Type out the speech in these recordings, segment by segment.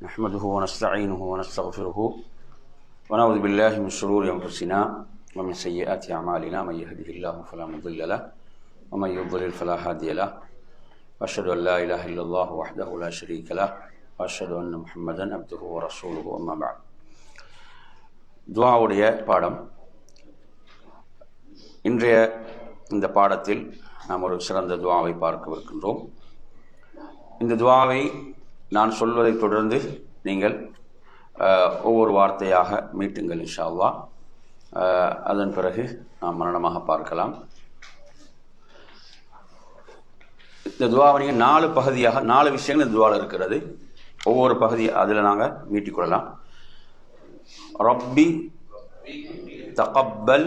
نحمده ونستعينه ونستغفره ونعوذ بالله من شرور أنفسنا ومن سيئات أعمالنا من يهده الله فلا مضل له ومن يضلل فلا هادي له وأشهد أن لا إله إلا الله وحده لا شريك له وأشهد أن محمدا عبده ورسوله أما بعد துவாவுடைய பாடம் இன்றைய இந்த பாடத்தில் நாம் ஒரு சிறந்த துவாவை பார்க்கவிருக்கின்றோம் இந்த துவாவை நான் சொல்வதை தொடர்ந்து நீங்கள் ஒவ்வொரு வார்த்தையாக மீட்டுங்கள் இன்ஷா அதன் பிறகு நாம் மரணமாக பார்க்கலாம். இந்த துவாவை நீங்கள் நாலு பகுதியாக நாலு விஷயங்கள் இந்த துவாவில் இருக்கிறது. ஒவ்வொரு பகுதி அதில் நாங்கள் மீட்டிக்கொள்ளலாம் ரப்பி தகப்பல்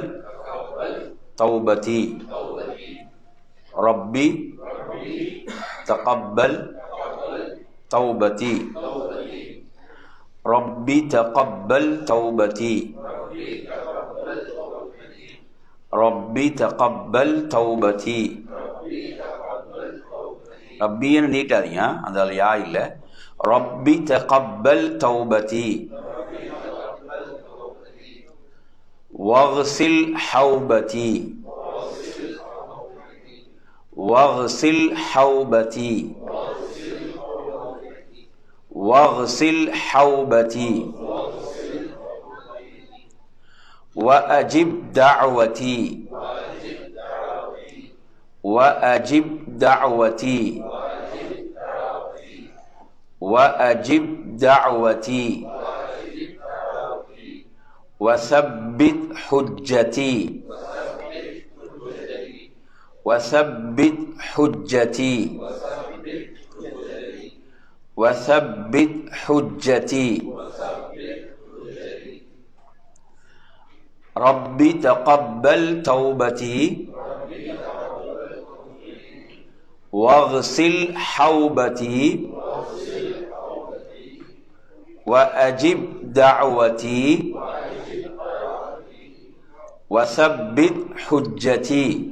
தௌபதி. ரப்பி தகப்பல் توبتي ربي تقبل توبتي ربي تقبل توبتي ரப்பின்னு நீட்டாதீங்க அந்த அதுல யா இல்லை ரப்பி தகப்பல் தௌபதி واغسل حوبتي واغسل حوبتي واغسل حوبتي. وأجب دعوتي. وأجب دعوتي. وأجب دعوتي. وثبت حجتي. وثبت حجتي. وثبت حجتي ربي تقبل توبتي. واغسل حوبتي. وأجب دعوتي. وثبت حجتي.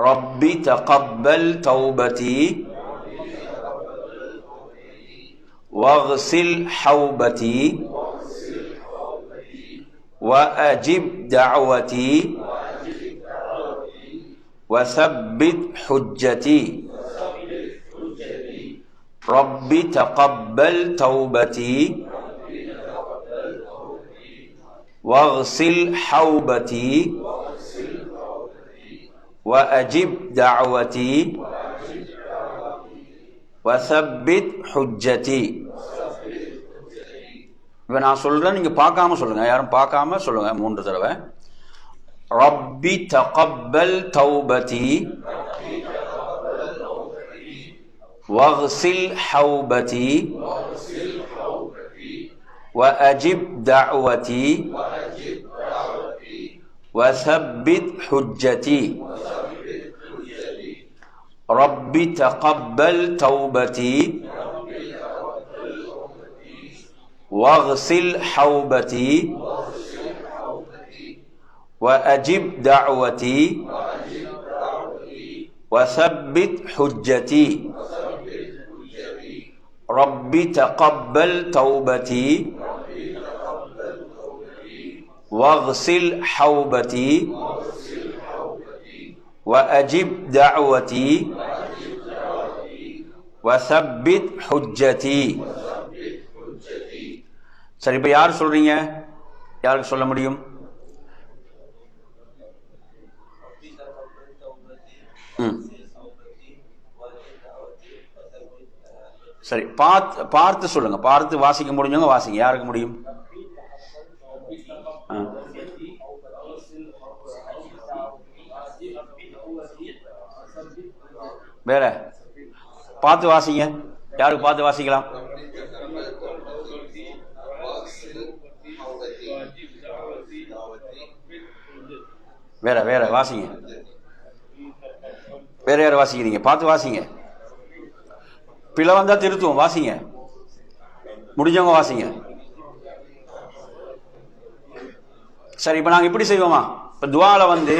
ربي تقبل توبتي. واغسل حوبتي وأجب دعوتي وثبت حجتي. ربي تقبل توبتي واغسل حوبتي وأجب دعوتي. وثبت حجتي இப்போ நான் சொல்கிறேன் நீங்கள் பார்க்காம சொல்லுங்கள் யாரும் பார்க்காம சொல்லுங்கள் மூன்று தடவை ரப்பி தகப்பல் தௌபதி واغسل حوبتي وأجب دعوتي وثبت حجتي ربي تقبل توبتي واغسل حوبتي وأجب دعوتي وثبت حجتي ربي تقبل توبتي واغسل حوبتي وأجب دعوتي وثبت حجتي சரி இப்போ யார் சொல்றீங்க யாருக்கு சொல்ல முடியும் ம் சரி பார்த்து பார்த்து சொல்லுங்க பார்த்து வாசிக்க முடிஞ்சவங்க வாசிங்க யாருக்கு முடியும் வேற? பார்த்து வாசிங்க. யாருக்கு பார்த்து வாசிக்கலாம்? வேற வேற வாசிங்க. வேற யார் வாசிக்கிறீங்க? பார்த்து வாசிங்க. பிழை வந்தா திருத்துவோம். வாசிங்க. முடிஞ்சவங்க வாசிங்க. சரி இப்போ நாங்கள் இப்படி செய்வோமா? இப்போ துவால வந்து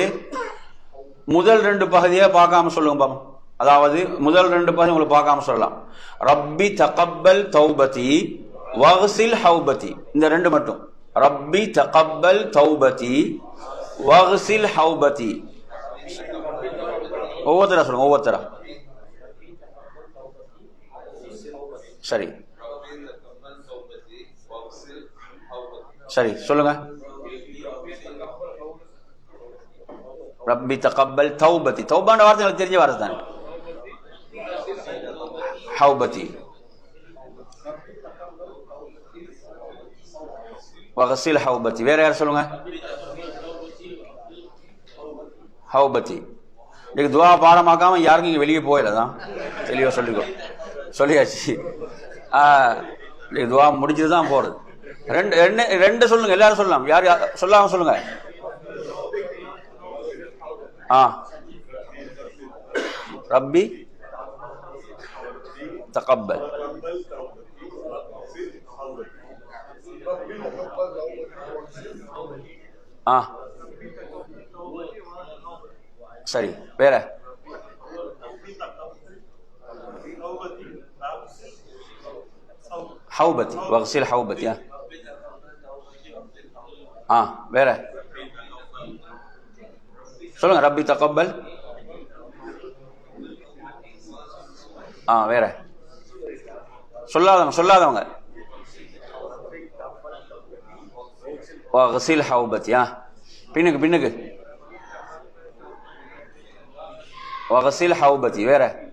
முதல் ரெண்டு பகுதியை பார்க்காம சொல்லுங்க பாப்போம். அதாவது முதல் ரெண்டு பதம் உங்களுக்கு பார்க்காம சொல்லலாம். ரப்பி தகப்பல் தௌபதி வஹ்சில் ஹவுபதி இந்த ரெண்டு மட்டும். ரப்பி தகப்பல் தௌபதி வஹ்சில் ஹௌபதி. ஒவ்வொருத்தரா சொல்லுங்க ஒவ்வொருத்தரா? சரி. சரி சொல்லுங்க. ரப்பி தகப்பல் தௌபதி. தௌபான வார்த்தை எனக்கு தெரிஞ்ச வார்த்தை தானே. ஹௌபதி வகசில் ஹவுபத்தி வேற யார் சொல்லுங்க ஹவுபத்தி இன்னைக்கு துவா பாடமாக்காம யாருக்கும் இங்கே வெளியே போயில தெளிவாக சொல்லிக்கோ சொல்லியாச்சு ஆ, இன்னைக்கு துவா முடிச்சுட்டு தான் போகிறது ரெண்டு ரெண்டு ரெண்டு சொல்லுங்க எல்லாரும் சொல்லலாம். யார் யார் சொல்லாம சொல்லுங்க. ஆ. ரப்பி தகப்பல் ஆ சரி வேற ஹவுபத்தி வகசில் ஹவுபத்தி ஆ ஆ வேற சொல்லுங்க ரப்பி தகப்பல் ஆ வேற சொல்லாதவங்க சொல்லாதவங்க. வகசில் ஹவுபத்தி ஆ. பின்னுக்கு பின்னுக்கு. வகசில் ஹவுபத்தி வேற.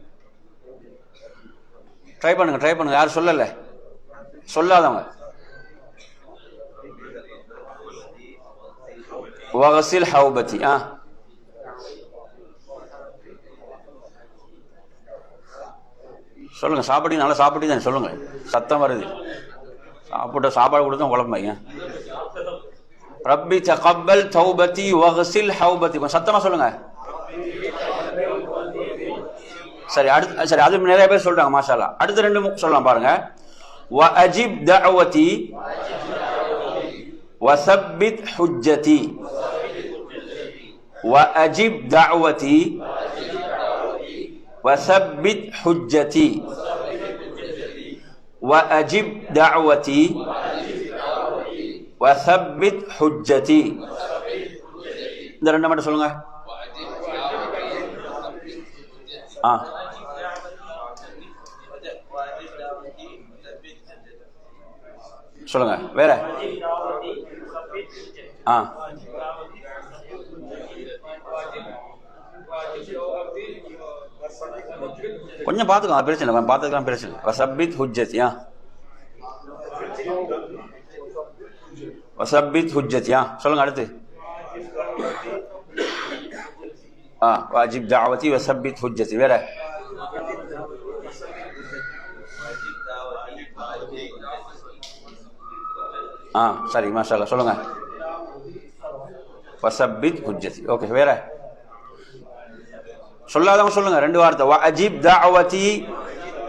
ட்ரை பண்ணுங்க ட்ரை பண்ணுங்க. யாரும் சொல்லல. சொல்லாதவங்க. வகசில் ஹவுபத்தி ஆ. சொல்லுங்கள் சாப்பிட்டீங்க நல்லா சாப்பிட்டீங்க தானே சொல்லுங்கள் சத்தம் வருது. சாப்பிட்ட சாப்பாடு கொடுத்தா குழம்பைங்க ரப்பி தகப்பல் தௌபதி வஹசில் ஹௌபதி சத்தமாக சொல்லுங்கள் சரி அடுத்து சரி அது நிறைய பேர் சொல்கிறாங்க மாஷாலா அடுத்த ரெண்டு சொல்லலாம் பாருங்கள் வ அஜிப் தஅவதி வசப்பித் ஹுஜ்ஜதி. வ அஜிப் தஅவதி wasabbit hujjati. Wa ajib da'wati. Wasabbit hujjati. Dari nama Rasulullah Ah. சொல்லுங்க வேற Ah. கொஞ்சம் பார்த்துக்கோ அது பிரச்சனை இல்லை பார்த்துக்கலாம் பிரச்சனை இல்லை. வசப்பித் ஹுஜ்ஜத் ஆ வசப்பித் ஹுஜ்ஜத் ஆ சொல்லுங்க அடுத்து. ஆ வாஜிப் தாவதி வசப்பித் ஹுஜ்ஜத் வேற? ஆ சரி மாஷா அல்லாஹ் சொல்லுங்க. வசப்பித் ஹுஜ்ஜத் ஓகே வேற? சொல்லாதவங்க சொல்லுங்க. ரெண்டு வார்த்தை. வ அஜிப் தாவதி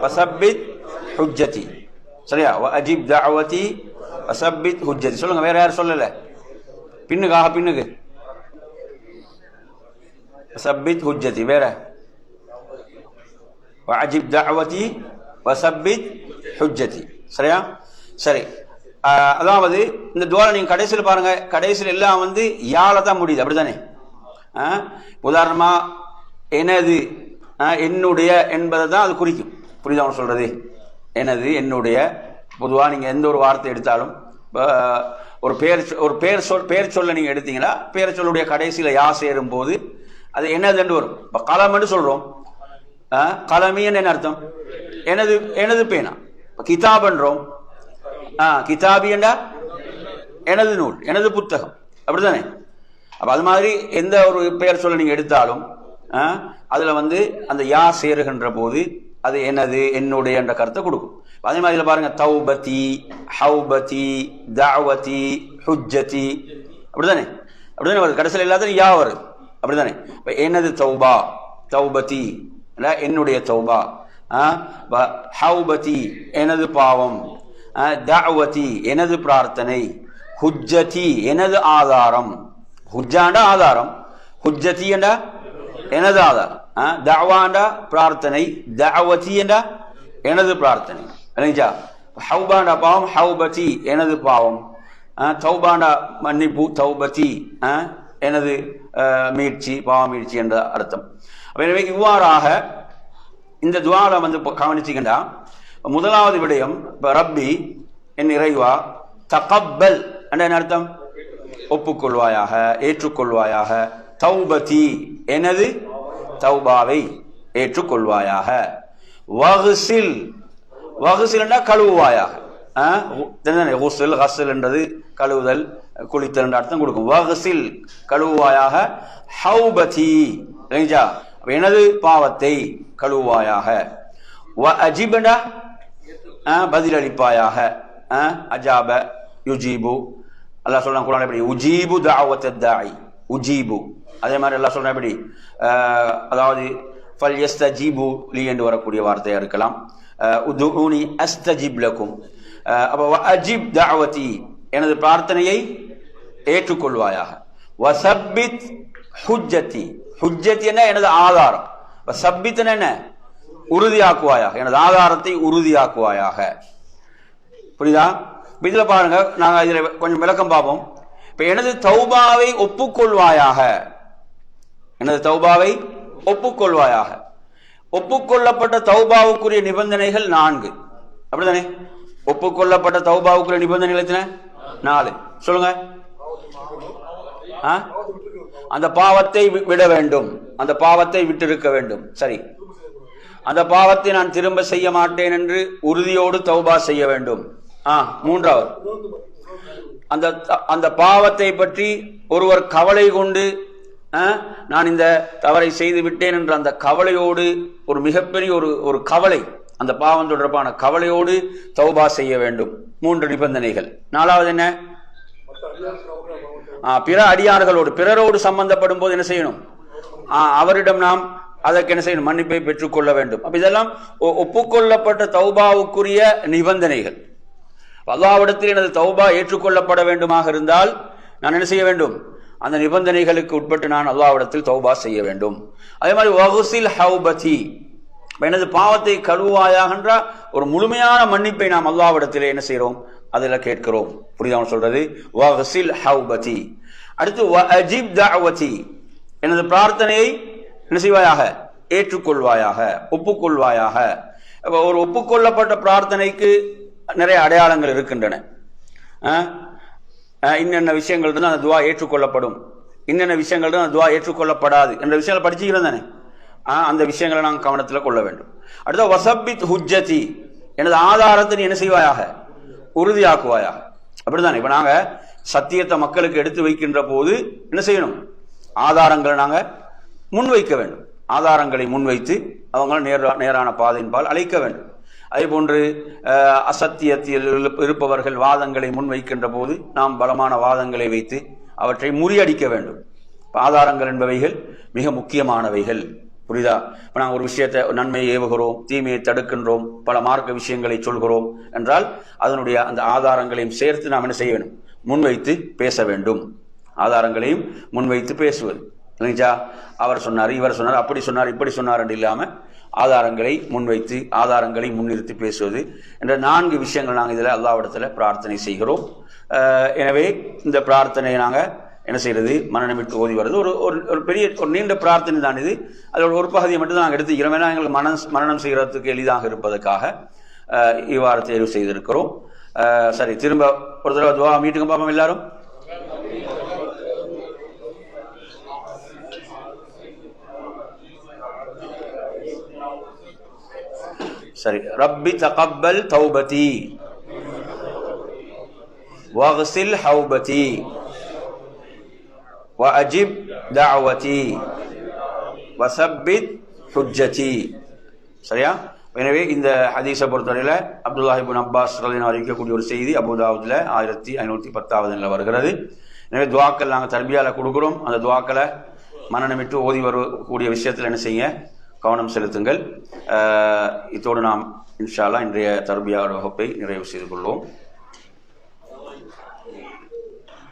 வசப்பித் ஹுஜ்ஜதி. சரியா? வ அஜிப் தாவதி வசப்பித் ஹுஜ்ஜதி. சொல்லுங்க. வேற யாரும் சொல்லல. பின்னுக்கு ஆக பின்னுக்கு. வசப்பித் ஹுஜ்ஜதி. வேற. வ அஜிப் தாவதி வசப்பித் ஹுஜ்ஜதி. சரியா? சரி. அதாவது இந்த துவாரை நீங்கள் கடைசியில் பாருங்கள் கடைசியில் எல்லாம் வந்து யாழை தான் முடியுது. அப்படி தானே உதாரணமாக எனது என்னுடைய என்பதை தான் அது குறிக்கும். புரியுதா அவன் சொல்கிறது எனது என்னுடைய பொதுவாக நீங்கள் எந்த ஒரு வார்த்தை எடுத்தாலும் ஒரு பேர் சொ- ஒரு பேர் சொல் பேர் சொல்ல நீங்கள் எடுத்தீங்கன்னா பேர் சொல்லுடைய கடைசியில் யா சேரும் போது அது என்னதுன்னு வரும். இப்போ கலம்னு சொல்கிறோம் கலமின்னு என்ன அர்த்தம்? எனது எனது பேனா. இப்போ கிதாபன்றோம் ஆ கிதாபி என்றா? எனது நூல் எனது புத்தகம். அப்படிதானே அப்போ அது மாதிரி எந்த ஒரு பெயர் சொல்ல நீங்கள் எடுத்தாலும் அதில் வந்து அந்த யா சேருகின்ற போது அது எனது என்னுடைய என்ற கருத்தை கொடுக்கும். அதே மாதிரி இதுல பாருங்க தௌபதி ஹௌபதி தாவதி ஹுஜ்ஜதி. அப்படிதானே அப்படிதானே வருது? கடைசியில் எல்லாத்தையும் யா வருது. அப்படிதானே இப்போ எனது தௌபா? தௌபதி. என்னுடைய தௌபா. ஆ, ஹௌபதி எனது பாவம். தாவதி எனது பிரார்த்தனை. ஹுஜ்ஜதி எனது ஆதாரம். ஹுஜ்ஜாண்ட ஆதாரம். ஹுஜ்ஜதி என்றா எனது ஆதாரம் தவாண்டா பிரார்த்தனை தவதி என்றா எனது பிரார்த்தனை. இல்லைங்களா? ஹவுபாண்டா பாவம் ஹவுபதி எனது பாவம். தௌபாண்டா மன்னிப்பு தௌபதி எனது மீட்சி பாவம் மீட்சி என்ற அர்த்தம். எனவே இவ்வாறாக இந்த துவால வந்து கவனிச்சிக்கண்டா முதலாவது விடயம் இப்போ ரப்பி என் இறைவா தகப்பல் என்ன அர்த்தம்? ஒப்புக்கொள்வாயாக ஏற்றுக்கொள்வாயாக தௌபதி எனது தௌபாவை ஏற்றுக்கொள்வாயாக. வகுசில் வகுசில் கழுவுவாயாக. ஹுசில் ஹசில் என்றது கழுவுதல் குளித்தல் என்ற அர்த்தம் கொடுக்கும். வகுசில் கழுவுவாயாக. ஹவுபதி சரிஞ்சா எனது பாவத்தை கழுவுவாயாக. வ அஜிபனா? பதிலளிப்பாயாக. அஜாப யுஜீபு. அல்லாஹ் சொல்றான் குரான் எப்படி? உஜீபு தாவத் தாய் உஜீபு. அதே மாதிரி எல்லாம் சொல்றேன் எப்படி அதாவது ஃபல் எஸ்தஜீபு லி என்று வரக்கூடிய வார்த்தையாக இருக்கலாம். உதுனி அஸ்தஜிப் லக்கும் அப்போ அஜிப் தாவதி எனது பிரார்த்தனையை ஏற்றுக்கொள்வாயாக. வசப்பித் ஹுஜ்ஜத்தி ஹுஜ்ஜத்தி என்ன? எனது ஆதாரம். சப்பித் என்ன? உறுதியாக்குவாயாக. எனது ஆதாரத்தை உறுதியாக்குவாயாக. புரியுதா? இதில் பாருங்க நாங்கள் இதில் கொஞ்சம் விளக்கம் பார்ப்போம். இப்போ எனது தௌபாவை ஒப்புக்கொள்வாயாக. எனது தௌபாவை ஒப்புக்கொள்வாயாக. ஒப்புக்கொள்ளப்பட்ட தௌபாவுக்குரிய நிபந்தனைகள் நான்கு. அப்படிதானே? ஒப்புக்கொள்ளப்பட்ட தௌபாவுக்குரிய நிபந்தனைகள் எத்தனை? நாலு. சொல்லுங்க. அந்த பாவத்தை விட வேண்டும். அந்த பாவத்தை விட்டிருக்க வேண்டும். சரி. அந்த பாவத்தை நான் திரும்ப செய்ய மாட்டேன் என்று உறுதியோடு தௌபா செய்ய வேண்டும். ஆ மூன்றாவது. அந்த அந்த பாவத்தை பற்றி ஒருவர் கவலை கொண்டு நான் இந்த தவறை செய்து விட்டேன் என்ற அந்த கவலையோடு ஒரு மிகப்பெரிய ஒரு ஒரு கவலை அந்த பாவம் தொடர்பான கவலையோடு தௌபா செய்ய வேண்டும். மூன்று நிபந்தனைகள். நாலாவது என்ன? பிற அடியார்களோடு பிறரோடு சம்பந்தப்படும் போது என்ன செய்யணும்? அவரிடம் நாம் அதற்கு என்ன செய்யணும்? மன்னிப்பை பெற்றுக்கொள்ள வேண்டும். அப்ப இதெல்லாம் ஒப்புக்கொள்ளப்பட்ட தௌபாவுக்குரிய நிபந்தனைகள். அல்லாவிடத்தில் எனது தௌபா ஏற்றுக்கொள்ளப்பட வேண்டுமாக இருந்தால் நான் என்ன செய்ய வேண்டும்? அந்த நிபந்தனைகளுக்கு உட்பட்டு நான் அல்லாவிடத்தில் தௌபா செய்ய வேண்டும். அதே மாதிரி வகுசில் ஹவுபதி எனது பாவத்தை கழுவாயாகன்ற ஒரு முழுமையான மன்னிப்பை நாம் அல்லாவிடத்தில் என்ன செய்கிறோம்? அதில் கேட்கிறோம். புரியாமல் சொல்றது? வகுசில் ஹவுபதி அடுத்து அஜிப் தாவதி எனது பிரார்த்தனையை என்ன செய்வாயாக? ஏற்றுக்கொள்வாயாக ஒப்புக்கொள்வாயாக. ஒரு ஒப்புக்கொள்ளப்பட்ட பிரார்த்தனைக்கு நிறைய அடையாளங்கள் இருக்கின்றன. இன்னென்ன விஷயங்கள் இருந்தால் அந்த துவா ஏற்றுக்கொள்ளப்படும். இன்னென்ன விஷயங்கள் இருந்தால் அந்த துவா ஏற்றுக்கொள்ளப்படாது. என்ற விஷயங்களை படிச்சுக்கிறோம் தானே? அந்த விஷயங்களை நாங்கள் கவனத்தில் கொள்ள வேண்டும். அடுத்த வசபித் ஹுஜ்ஜதி. எனது ஆதாரத்தை நீ என்ன செய்வாயாக? உறுதியாக்குவாயாக. அப்படிதானே இப்போ நாங்கள் சத்தியத்தை மக்களுக்கு எடுத்து வைக்கின்ற போது என்ன செய்யணும்? ஆதாரங்களை நாங்கள் முன்வைக்க வேண்டும். ஆதாரங்களை முன்வைத்து அவங்கள நேர நேரான பாதையின்பால் அழைக்க வேண்டும். அதேபோன்று அசத்தியத்தில் இருப்பவர்கள் வாதங்களை முன்வைக்கின்ற போது நாம் பலமான வாதங்களை வைத்து அவற்றை முறியடிக்க வேண்டும். ஆதாரங்கள் என்பவைகள் மிக முக்கியமானவைகள். புரியுதா இப்போ நாங்கள் ஒரு விஷயத்தை நன்மையை ஏவுகிறோம் தீமையை தடுக்கின்றோம் பல மார்க்க விஷயங்களை சொல்கிறோம் என்றால் அதனுடைய அந்த ஆதாரங்களையும் சேர்த்து நாம் என்ன செய்ய வேண்டும்? முன்வைத்து பேச வேண்டும். ஆதாரங்களையும் முன்வைத்து பேசுவது. இல்லைங்களா? அவர் சொன்னார் இவர் சொன்னார் அப்படி சொன்னார் இப்படி சொன்னார் என்று இல்லாமல் ஆதாரங்களை முன்வைத்து ஆதாரங்களை முன்னிறுத்தி பேசுவது என்ற நான்கு விஷயங்கள் நாங்கள் இதில் அல்லாவிடத்தில் பிரார்த்தனை செய்கிறோம். எனவே இந்த பிரார்த்தனையை நாங்கள் என்ன செய்யறது மனநமிட்டு ஓதி வருது ஒரு ஒரு பெரிய ஒரு நீண்ட பிரார்த்தனை தான் இது. அதோட ஒரு பகுதியை மட்டும் நாங்கள் எடுத்துக்கிறோம் ஏன்னா எங்களுக்கு மனம் மரணம் செய்கிறதுக்கு எளிதாக இருப்பதற்காக இவ்வாறு தேர்வு செய்திருக்கிறோம். சரி திரும்ப ஒரு தடவை துவா மீட்டுங்க பார்ப்போம் எல்லாரும். சரி ரப்பி தகப்பல் தௌபதி வகசில் ஹவுபதி وأجب دعوتي வசப்பித் ஹுஜ்ஜதி சரியா எனவே இந்த ஹதீஸை பொறுத்தவரையில் அப்துல்லாஹிபின் அப்பாஸ் ரலின் அறிவிக்கக்கூடிய ஒரு செய்தி அபுதாவுதில் ஆயிரத்தி ஐநூற்றி பத்தாவது வருகிறது எனவே துவாக்கள் நாங்கள் தர்பியாவில் கொடுக்குறோம் அந்த துவாக்களை மனநமிட்டு ஓதி வரக்கூடிய விஷயத்தில் என்ன செய்ய கவனம் செலுத்துங்கள். இதோடு நாம் இன்ஷால்லா இன்றைய தர்பியா வகுப்பை நிறைவு செய்து கொள்வோம்.